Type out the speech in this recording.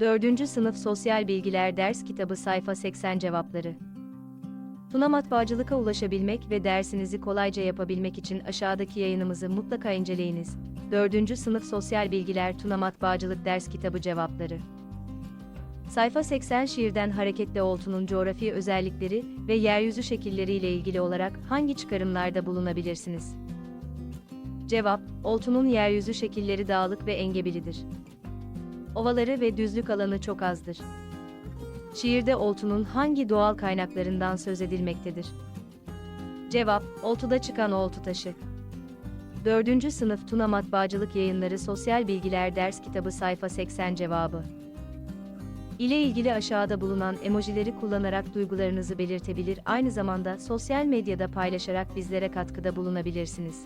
4. Sınıf Sosyal Bilgiler Ders Kitabı Sayfa 80 Cevapları Tuna Matbaacılık'a ulaşabilmek ve dersinizi kolayca yapabilmek için aşağıdaki yayınımızı mutlaka inceleyiniz. 4. Sınıf Sosyal Bilgiler Tuna Matbaacılık Ders Kitabı Cevapları Sayfa 80 şiirden hareketle oltunun coğrafi özellikleri ve yeryüzü şekilleriyle ilgili olarak hangi çıkarımlarda bulunabilirsiniz? Cevap, oltunun yeryüzü şekilleri dağlık ve engebelidir. Ovaları ve düzlük alanı çok azdır. Şiirde oltunun hangi doğal kaynaklarından söz edilmektedir? Cevap, oltuda çıkan oltu taşı. 4. Sınıf Tuna Matbaacılık Yayınları Sosyal Bilgiler Ders Kitabı Sayfa 80 Cevabı ile ilgili aşağıda bulunan emojileri kullanarak duygularınızı belirtebilir, aynı zamanda sosyal medyada paylaşarak bizlere katkıda bulunabilirsiniz.